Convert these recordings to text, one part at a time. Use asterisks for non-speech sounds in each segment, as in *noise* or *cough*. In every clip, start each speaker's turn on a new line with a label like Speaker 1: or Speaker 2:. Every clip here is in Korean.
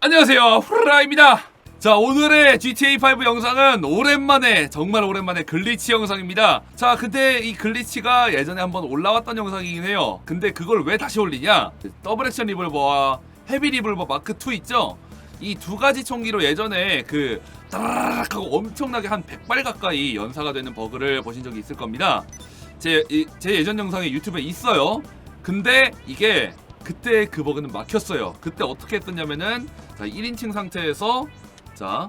Speaker 1: 안녕하세요. 후라입니다. 자 오늘의 GTA5 영상은 오랜만에 정말 오랜만에 글리치 영상입니다. 자 근데 이 글리치가 예전에 한번 올라왔던 영상이긴 해요. 근데 그걸 왜 다시 올리냐? 그 더블 액션 리볼버와 헤비 리볼버 마크2 있죠? 이 두 가지 총기로 예전에 그 따라락 하고 엄청나게 한 100발 가까이 연사가 되는 버그를 보신 적이 있을 겁니다. 제, 이- 제 예전 영상에 유튜브에 있어요. 근데 이게 그때 그 버그는 막혔어요. 그때 어떻게 했었냐면은 자 1인칭 상태에서 자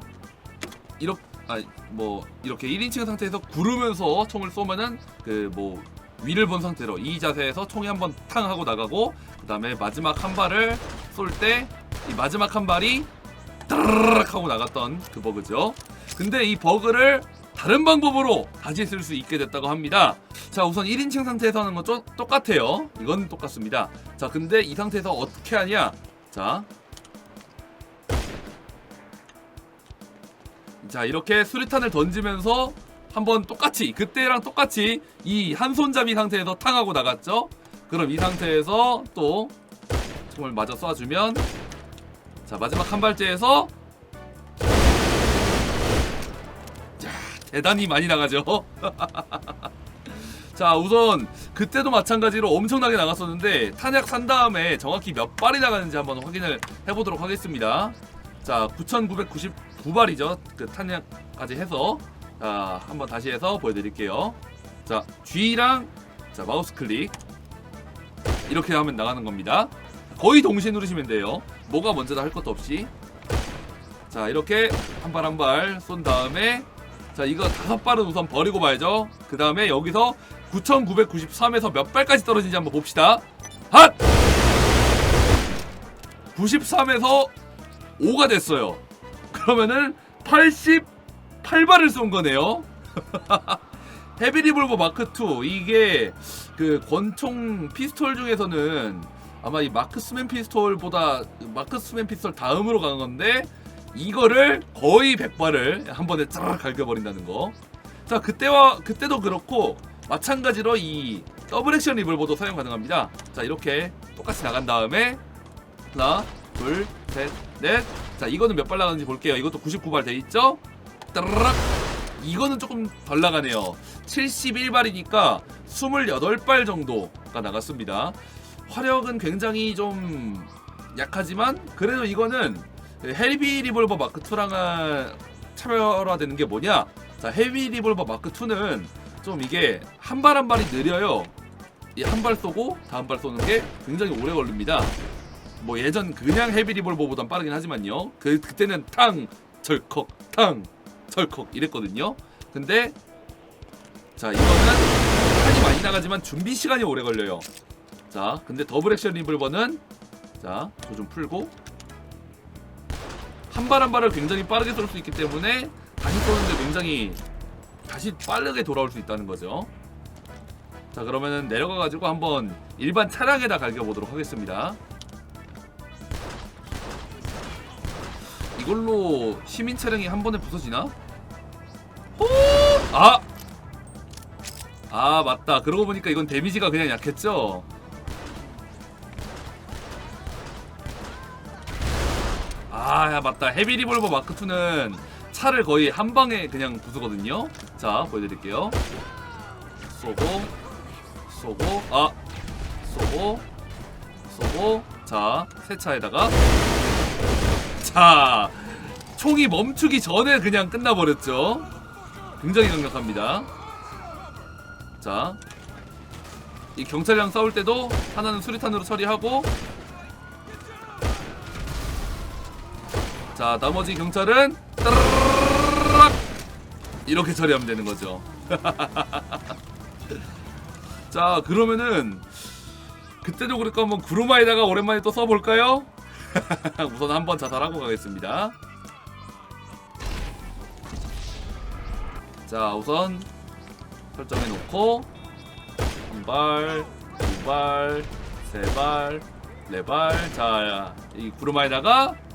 Speaker 1: 이렇게 아뭐 이렇게 1인칭 상태에서 구르면서 총을 쏘면은 그 뭐 위를 본 상태로 이 자세에서 총이 한번 탕 하고 나가고 그 다음에 마지막 한 발을 쏠 때 이 마지막 한 발이 따르르륵 하고 나갔던 그 버그죠. 근데 이 버그를 다른 방법으로 다시 쓸 수 있게 됐다고 합니다. 자 우선 1인칭 상태에서 하는 건좀 똑같아요. 이건 똑같습니다. 자 근데 이 상태에서 어떻게 하냐? 자. 자 이렇게 수류탄을 던지면서 한번 똑같이 그때랑 똑같이 이 한 손잡이 상태에서 탕하고 나갔죠. 그럼 이 상태에서 또 총을 맞아 쏴주면 자 마지막 한 발째에서 대단히 많이 나가죠. *laughs* 자 우선 그때도 마찬가지로 엄청나게 나갔었는데 탄약 산 다음에 정확히 몇 발이 나가는지 한번 확인을 해보도록 하겠습니다. 자 9,999발이죠. 그 탄약까지 해서 자 한번 다시 해서 보여드릴게요. 자 G랑 자 마우스 클릭 이렇게 하면 나가는 겁니다. 거의 동시에 누르시면 돼요. 뭐가 먼저다 할 것도 없이 자 이렇게 한 발 한 발 쏜 다음에 자 이거 다섯 발은 우선 버리고 봐야죠. 그 다음에 여기서 9,993에서 몇 발까지 떨어지는지 한번 봅시다. 핫! 93에서 5가 됐어요. 그러면은 88발을 쏜 거네요. *laughs* 헤비 리볼버 마크 2 이게 그 권총 피스톨 중에서는 아마 이 마크스맨 피스톨보다 마크스맨 피스톨 다음으로 간 건데 이거를 거의 100발을 한 번에 짜르르 갈겨버린다는 거. 자 그때와 그때도 그렇고 마찬가지로 이 더블 액션 리볼버도 사용 가능합니다. 자 이렇게 똑같이 나간 다음에 하나, 둘, 셋, 넷. 자 이거는 몇 발 나가는지 볼게요. 이것도 99발 돼 있죠? 따르락. 이거는 조금 덜 나가네요. 71발이니까 28발 정도가 나갔습니다. 화력은 굉장히 좀 약하지만 그래도 이거는 헤비 리볼버 마크 2랑은 차별화되는 게 뭐냐? 자, 헤비 리볼버 마크 2는 좀 이게 한 발 한 발이 느려요. 이한발 쏘고 다음 발 쏘는 게 굉장히 오래 걸립니다. 뭐 예전 그냥 헤비 리볼버보단 빠르긴 하지만요. 그 그때는 탕 철컥 탕 철컥 이랬거든요. 근데 자 이거는 탄이 많이 나가지만 준비 시간이 오래 걸려요. 자 근데 더블 액션 리볼버는 자저 좀 풀고 한 발 한 발을 굉장히 빠르게 쏠 수 있기 때문에 다시 쏘는데 굉장히 다시 빠르게 돌아올 수 있다는 거죠. 자 그러면은 내려가 가지고 한번 일반 차량에다 갈겨 보도록 하겠습니다. 이걸로 시민 차량이 한 번에 부서지나? 호! 아! 아 맞다. 그러고 보니까 이건 데미지가 그냥 약했죠. 아 야, 맞다. 헤비 리볼버 마크 2는 차를 거의 한 방에 그냥 부수거든요. 자 보여드릴게요. 쏘고 쏘고 아 쏘고 쏘고 자 세차에다가 자 총이 멈추기 전에 그냥 끝나버렸죠. 굉장히 강력합니다. 자, 이 경찰이랑 싸울 때도 하나는 수리탄으로 처리하고, 자, 나머지 경찰은 이렇게 처리하면 되는 거죠. *laughs* 자, 그러면은 그때도 그랬고 한번 구루마에다가 오랜만에 또 써볼까요? *laughs* 우선 한번 자살하고 가겠습니다. 자 우선 설정해 놓고 한 발, 두 발, 세 발, 네 발. 자, 이 구루마에다가!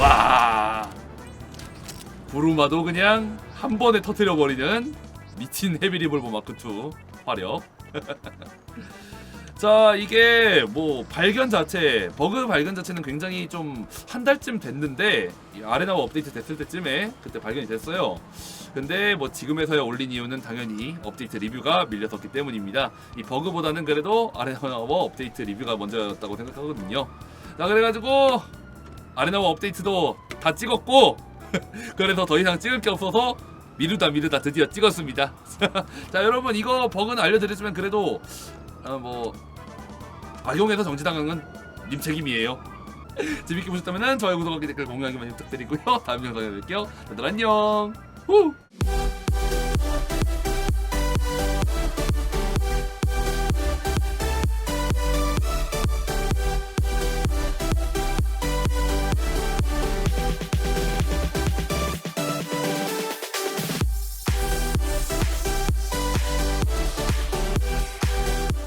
Speaker 1: 와. 구루마도 그냥 한 번에 터트려 버리는 미친 헤비 리볼버 마크 2 화력. *laughs* 자 이게 뭐 발견 자체 버그 발견 자체는 굉장히 좀 한 달쯤 됐는데 이 아레나가 업데이트 됐을 때쯤에 그때 발견이 됐어요. 근데 뭐 지금에서야 올린 이유는 당연히 업데이트 리뷰가 밀려섰기 때문입니다. 이 버그보다는 그래도 아레나와 업데이트 리뷰가 먼저였다고 생각하거든요. 자 그래가지고 아레나와 업데이트도 다 찍었고 *laughs* 그래서 더 이상 찍을 게 없어서 미루다 미루다 드디어 찍었습니다 *laughs* 자 여러분 이거 버그는 알려드렸지만 그래도 어, 뭐 악용해서 정지당한 건 님 책임이에요. *laughs* 재밌게 보셨다면 좋아요, 구독하기, 댓글 공유하기만 부탁드리고요. 다음 영상에 뵐게요. 다들 안녕. 후!